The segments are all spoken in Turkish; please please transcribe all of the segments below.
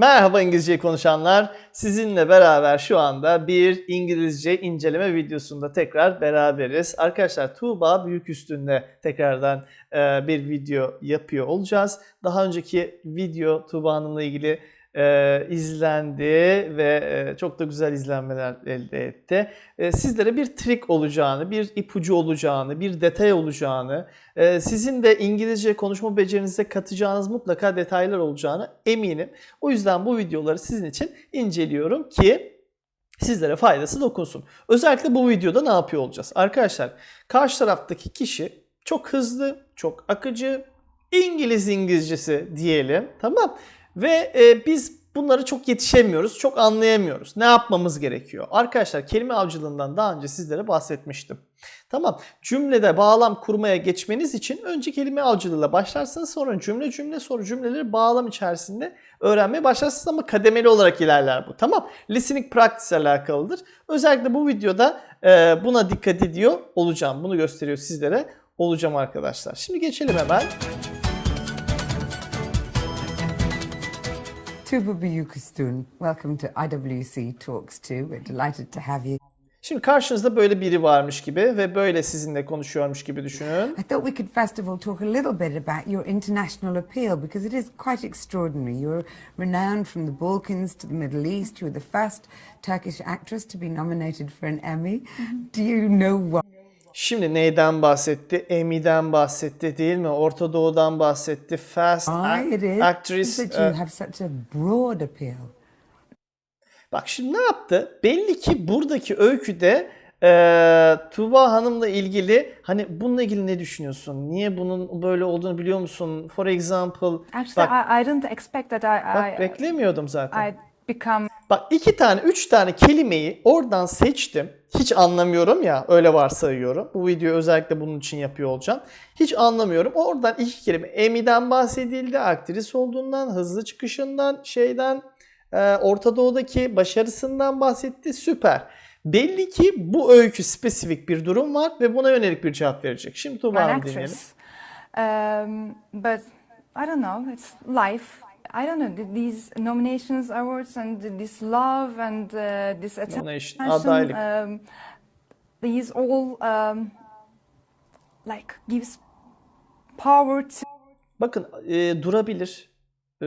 Merhaba İngilizce konuşanlar. Sizinle beraber şu anda bir İngilizce inceleme videosunda tekrar beraberiz. Arkadaşlar Tuğba Büyük Üstünde tekrardan e, bir video yapıyor olacağız. Daha önceki video Tuğba Hanım'la ilgili e, izlendi ve e, çok da güzel izlenmeler elde etti. E, sizlere bir trik olacağını, bir ipucu olacağını, bir detay olacağını, e, sizin de İngilizce konuşma becerinize katacağınız mutlaka detaylar olacağını eminim. O yüzden bu videoları sizin için inceliyorum ki sizlere faydası dokunsun. Özellikle bu videoda ne yapıyor olacağız? Arkadaşlar karşı taraftaki kişi çok hızlı, çok akıcı, İngiliz İngilizcesi diyelim tamam ve e, biz bunları çok yetişemiyoruz, çok anlayamıyoruz. Ne yapmamız gerekiyor? Arkadaşlar kelime avcılığından daha önce sizlere bahsetmiştim. Tamam cümlede bağlam kurmaya geçmeniz için önce kelime avcılığıyla başlarsınız sonra cümle cümle sonra cümleleri bağlam içerisinde öğrenmeye başlarsınız ama kademeli olarak ilerler bu. Tamam listening practice alakalıdır. Özellikle bu videoda e, buna dikkat ediyor olacağım. Bunu gösteriyor sizlere olacağım arkadaşlar. Şimdi geçelim hemen. Tuba Buyukustun, welcome to IWC Talks 2. We're delighted to have you. Şimdi karşınızda böyle biri varmış gibi ve böyle sizinle konuşuyormuş gibi düşünün. I thought we could first of all talk a little bit about your international appeal because it is quite extraordinary. You're renowned from the Balkans to the Middle East. You're the first Turkish actress to be nominated for an Emmy. Mm-hmm. Do you know why? Şimdi neyden bahsetti? Emmy'den bahsetti değil mi? Orta Doğu'dan bahsetti. Fast is actress. that e, you have such a broad appeal. Bak şimdi ne yaptı? Belli ki buradaki öyküde e, Tuğba Hanım'la ilgili hani bununla ilgili ne düşünüyorsun? Niye bunun böyle olduğunu biliyor musun? For example Actually, bak, I, I didn't expect that I bak I, beklemiyordum zaten. I become Bak iki tane, üç tane kelimeyi oradan seçtim. Hiç anlamıyorum ya, öyle varsayıyorum. Bu videoyu özellikle bunun için yapıyor olacağım. Hiç anlamıyorum. Oradan iki kelime. Emmy'den bahsedildi, aktris olduğundan, hızlı çıkışından, şeyden, e, Orta Doğu'daki başarısından bahsetti. Süper. Belli ki bu öykü spesifik bir durum var ve buna yönelik bir cevap verecek. Şimdi Tuğba an Hanım dinleyelim. actress. Um, but I don't know. It's life. I don't know. th- These nominations, awards, and this love and uh, this attention. adaylık. Um, these all um, like gives power to Bakın e, durabilir, e,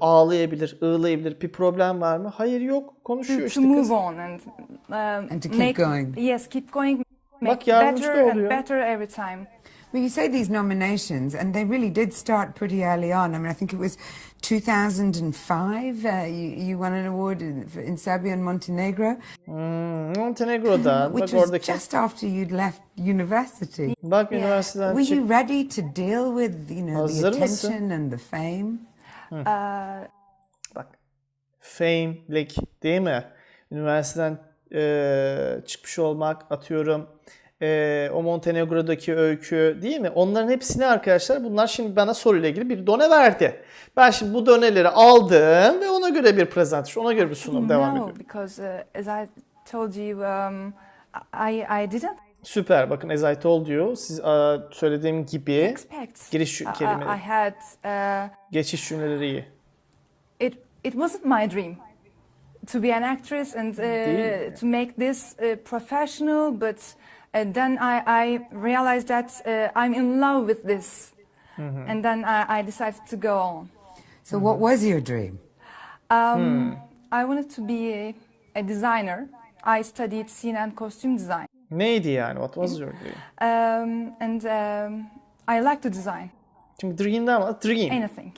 ağlayabilir, ağlayabilir. Bir problem var mı? Hayır yok. Konuşuyor to, işte to kız. move on and um, And to keep make going. yes, keep going. Make Bak yardımcı da better and oluyor. better every time. Well, you say these nominations, and they really did start pretty early on. I mean, I think it was 2005. Uh, you, you won an award in, in Serbia and Montenegro, Hmm, Montenegro'dan. which Bak was oradaki. just after you'd left university. Bak üniversiteden Were çık. you ready to deal with, you know, the mısın? attention and the fame? Uh, Bak. Fame'lik değil mi? Üniversiteden e, çıkmış olmak atıyorum. E, o Montenegro'daki öykü değil mi? Onların hepsini arkadaşlar bunlar şimdi bana soruyla ilgili bir done verdi. Ben şimdi bu doneleri aldım ve ona göre bir presentasyon, ona göre bir sunum devam no, ediyor. because uh, as I told you, um, I I didn't Süper. Bakın as I told you. Siz a, söylediğim gibi expect. giriş I- I, kelimeleri, I had uh, geçiş cümleleri iyi. it. It wasn't my dream to be an actress and uh, to make this uh, professional, but uh, then I, I realized that uh, I'm in love with this, and then I, I decided to go on. So, what was your dream? Um, I wanted to be a, a designer. I studied scene and costume design, Neydi yani? What was your dream? um, and um, I like to design Şimdi dream'den var. Dream. anything.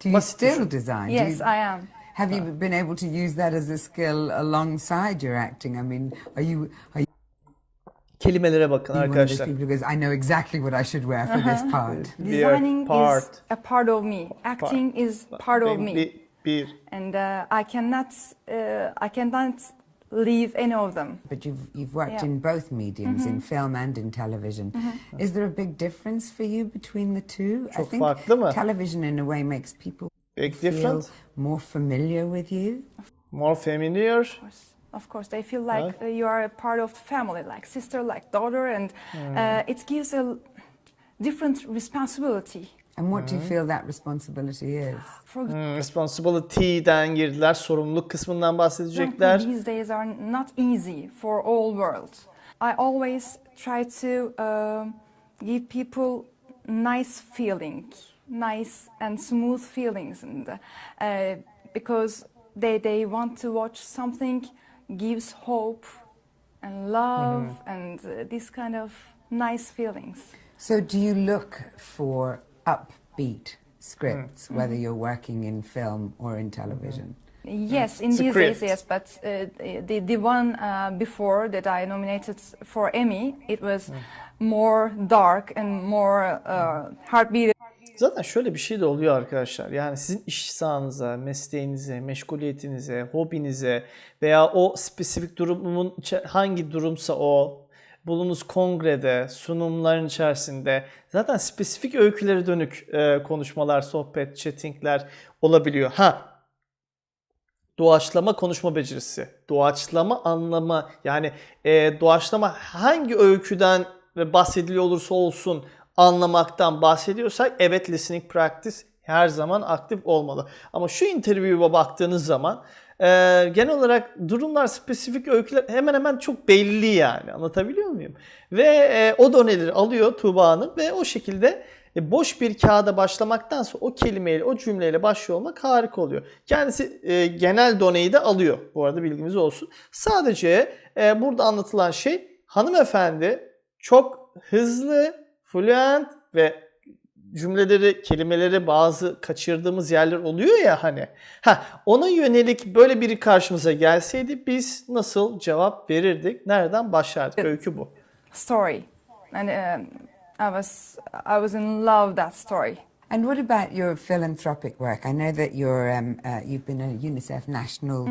Do you Basit still düşün. design? Yes, you- I am. have you been able to use that as a skill alongside your acting? I mean, are you are you Kelimelere bakın arkadaşlar. I know exactly what I should wear for this part? We are Designing is part. a part of me. Acting is part of me, Bir, bir. and uh, I cannot, uh, I cannot leave any of them. But you've you've worked Yeah. in both mediums, in film and in television. Is there a big difference for you between the two? Çok farklı mı? television, in a way, makes people Big feel different. more familiar with you. More familiar. Of course, of course, they feel like uh, you are a part of the family, like sister, like daughter, and uh, it gives a different responsibility. And what do you feel that responsibility is? For Hmm, responsibility'den girdiler. Sorumluluk kısmından example, bahsedecekler. these days are not easy for all world. I always try to uh, give people nice feeling, nice and smooth feelings, and uh, because they they want to watch something gives hope and love and uh, this kind of nice feelings. So, do you look for upbeat scripts, whether you're working in film or in television? Yes, in these days, yes. But uh, the the one uh, before that I nominated for Emmy, it was more dark and more uh, heartbeat. Zaten şöyle bir şey de oluyor arkadaşlar. Yani sizin iş sahanıza, mesleğinize, meşguliyetinize, hobinize veya o spesifik durumun hangi durumsa o bulunuz kongrede, sunumların içerisinde zaten spesifik öykülere dönük e, konuşmalar, sohbet, chattingler olabiliyor. Ha doğaçlama konuşma becerisi, doğaçlama anlama yani e, doğaçlama hangi öyküden ve bahsediliyor olursa olsun anlamaktan bahsediyorsak evet listening practice her zaman aktif olmalı. Ama şu interview'a baktığınız zaman e, genel olarak durumlar, spesifik öyküler hemen hemen çok belli yani anlatabiliyor muyum? Ve e, o doneleri alıyor Tuğba Hanım ve o şekilde e, boş bir kağıda başlamaktansa o kelimeyle, o cümleyle başlıyor olmak harika oluyor. Kendisi e, genel doneyi de alıyor. Bu arada bilgimiz olsun. Sadece e, burada anlatılan şey hanımefendi çok hızlı, fluent ve cümleleri, kelimeleri bazı kaçırdığımız yerler oluyor ya hani. Ha, ona yönelik böyle biri karşımıza gelseydi biz nasıl cevap verirdik? Nereden başlardık? Öykü bu. story, and um, I was I was in love that story. And what about your philanthropic work? I know that you're um, uh, you've been a UNICEF National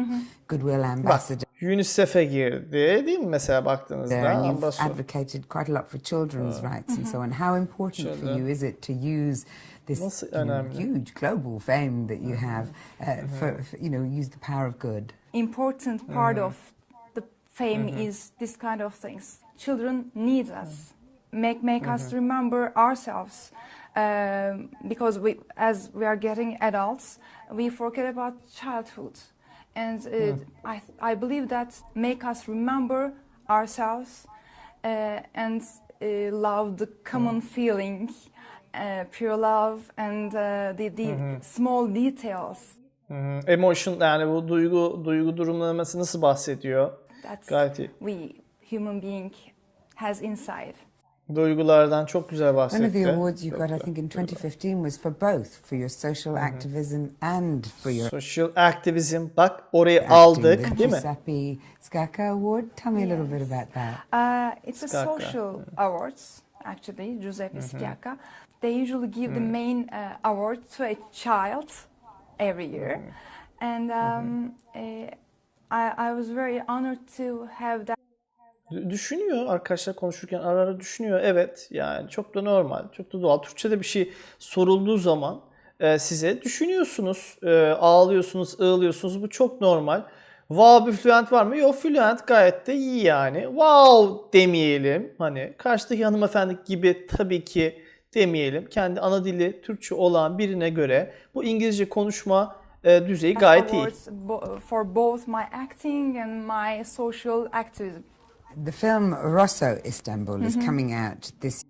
Goodwill Bak, Ambassador UNICEF'e girdi değil mi mesela baktığınızda? there, and you've Ambassador. advocated quite a lot for children's rights and so on. How important for you is it to use this Nasıl you know, önemli? huge global fame that you have uh, for, for you know use the power of good? Important part of the fame is this kind of things. Children need us, make make us remember ourselves, um, because we as we are getting adults, we forget about childhood, and uh, I I believe that make us remember ourselves uh, and uh, love the common feeling, uh, pure love, and uh, the the small details Hı. Emotion yani bu duygu duygu durumlaması nasıl bahsediyor? that Gayet iyi. we human being has inside. Duygulardan çok güzel One of bahsetti. the awards you got, I think, in 2015 was for both, for your social activism and for your Social activism bak orayı acting, aldık değil mi? Giuseppe Scacca Award. Tell me a little bit about that. Uh, it's a social awards, actually, Giuseppe Schiacca. They usually give the main uh, award to a child every year. And um, uh, I, I was very honored to have that. Düşünüyor arkadaşlar konuşurken ara ara düşünüyor. Evet yani çok da normal, çok da doğal. Türkçe'de bir şey sorulduğu zaman e, size düşünüyorsunuz, e, ağlıyorsunuz, ağlıyorsunuz. Bu çok normal. Wow bir fluent var mı? Yok fluent gayet de iyi yani. Wow demeyelim. Hani karşıdaki hanımefendi gibi tabii ki demeyelim. Kendi ana dili Türkçe olan birine göre bu İngilizce konuşma e, düzeyi gayet iyi. for both my acting and my social activism. The film Rosso Istanbul is coming out this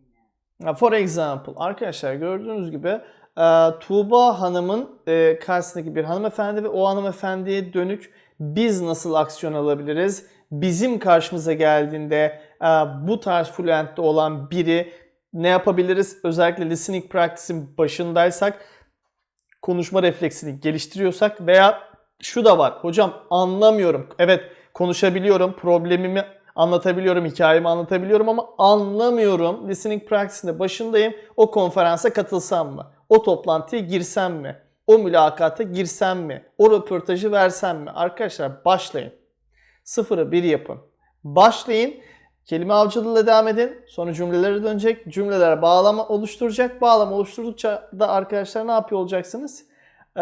For example arkadaşlar gördüğünüz gibi e, Tuğba Hanım'ın e, karşısındaki bir hanımefendi ve o hanımefendiye dönük biz nasıl aksiyon alabiliriz? Bizim karşımıza geldiğinde e, bu tarz fluentte olan biri ne yapabiliriz? Özellikle listening practice'in başındaysak konuşma refleksini geliştiriyorsak veya şu da var. Hocam anlamıyorum. Evet konuşabiliyorum. Problemimi anlatabiliyorum. Hikayemi anlatabiliyorum ama anlamıyorum. Listening practice'inde başındayım. O konferansa katılsam mı? O toplantıya girsem mi? O mülakata girsem mi? O röportajı versem mi? Arkadaşlar başlayın. Sıfırı bir yapın. Başlayın. Kelime avcılığıyla devam edin. Sonra cümlelere dönecek. Cümleler bağlama oluşturacak. Bağlama oluşturdukça da arkadaşlar ne yapıyor olacaksınız? Ee,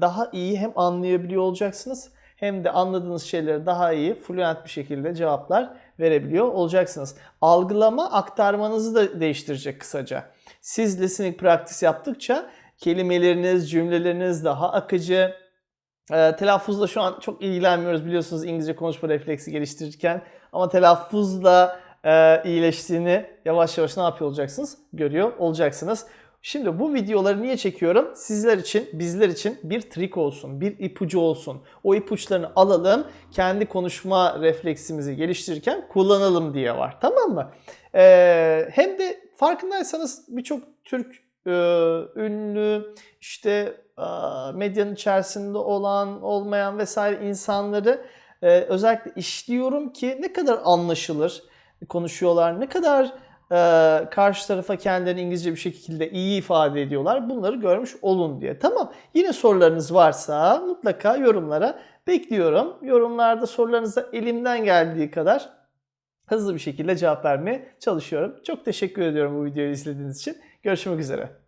daha iyi hem anlayabiliyor olacaksınız hem de anladığınız şeyleri daha iyi, fluent bir şekilde cevaplar verebiliyor olacaksınız. Algılama aktarmanızı da değiştirecek kısaca. Siz listening practice yaptıkça kelimeleriniz, cümleleriniz daha akıcı, e, telaffuzla şu an çok ilgilenmiyoruz biliyorsunuz İngilizce konuşma refleksi geliştirirken. Ama telaffuzla e, iyileştiğini yavaş yavaş ne yapıyor olacaksınız? Görüyor olacaksınız. Şimdi bu videoları niye çekiyorum? Sizler için, bizler için bir trik olsun, bir ipucu olsun. O ipuçlarını alalım, kendi konuşma refleksimizi geliştirirken kullanalım diye var. Tamam mı? Ee, hem de farkındaysanız birçok Türk e, ünlü, işte e, medyanın içerisinde olan, olmayan vesaire insanları e, özellikle işliyorum ki ne kadar anlaşılır konuşuyorlar, ne kadar e, karşı tarafa kendilerini İngilizce bir şekilde iyi ifade ediyorlar. Bunları görmüş olun diye. Tamam. Yine sorularınız varsa mutlaka yorumlara bekliyorum. Yorumlarda sorularınıza elimden geldiği kadar hızlı bir şekilde cevap vermeye çalışıyorum. Çok teşekkür ediyorum bu videoyu izlediğiniz için. Görüşmek üzere.